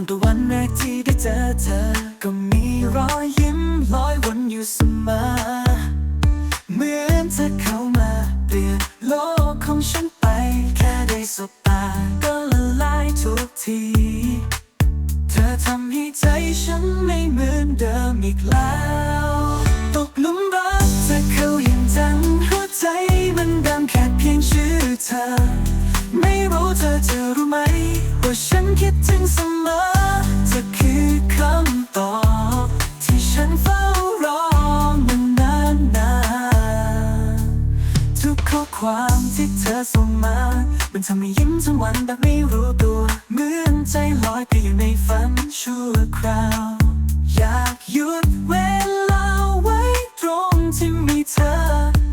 ตั้งแต่วันแรกที่ได้เจอเธอ ก็มีรอยยิ้มลอยวนอยู่เสมอ เหมือนเธอเข้ามาเปลี่ยนโลกของฉันไป แค่ได้สบตาก็ละลายทุกที เธอทำให้ใจฉันไม่เหมือนเดิมอีกแล้ว ตกลุมรักเธอเข้าอย่างจังหัวใจมันดำแค่เพียงชื่อเธอ ไม่รู้เธอจะรู้ไหม ว่าฉันคิดถึงเสมอ ความที่เธอส่งมา มันทำให้ยิ้มทั้งวันแบบไม่รู้ตัว เหมือนใจลอยไปอยู่ในฝันชั่วคราว อยากหยุดเวลาไว้ตรงที่มีเธอ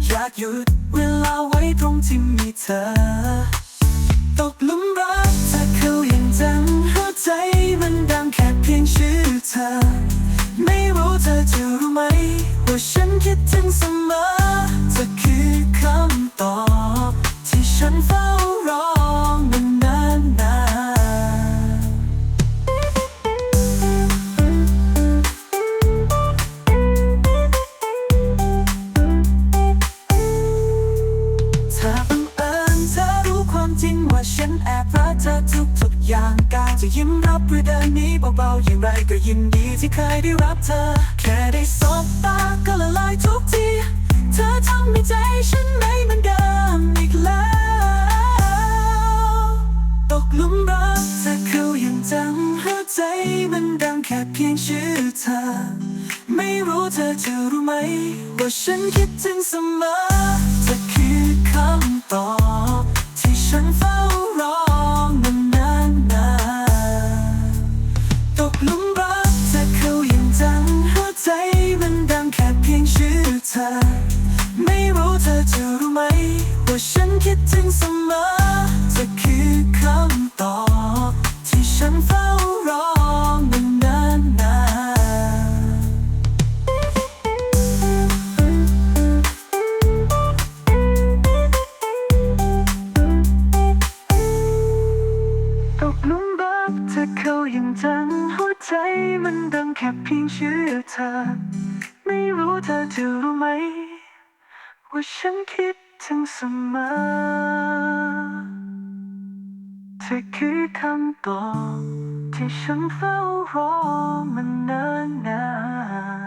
อยากหยุดเวลาไว้ตรงที่มีเธอ ยิ้มรับหรือเดินนี้เบาๆอย่างไรก็ยินดีที่เคยได้รับเธอ แค่ได้สบตาก็ละลายทุกทีเธอทำให้ใจฉันไม่เหมือนเดิมอีกแล้วตกหลุมรักเธอเขาอย่างจังหัวใจมันดังแค่เพียงชื่อเธอ ไม่รู้เธอจะรู้ไหม ว่าฉันคิดถึงเสมอ อเธอไม่รู้เธอจะรู้ไหม ว่าฉันคิดถึงเสมอเธอคือคำตอบ ที่ฉันเฝ้ารอมานานนานตกหลุมรักเธอเขาอย่างจัง หัวใจมันดังแค่เพียงชื่อเธอ ไม่รู้เธอจะรู้ไหม ว่าฉันคิดถึงเสมอเธอคือคำตอบที่ฉันเฝ้ารอมานานนาน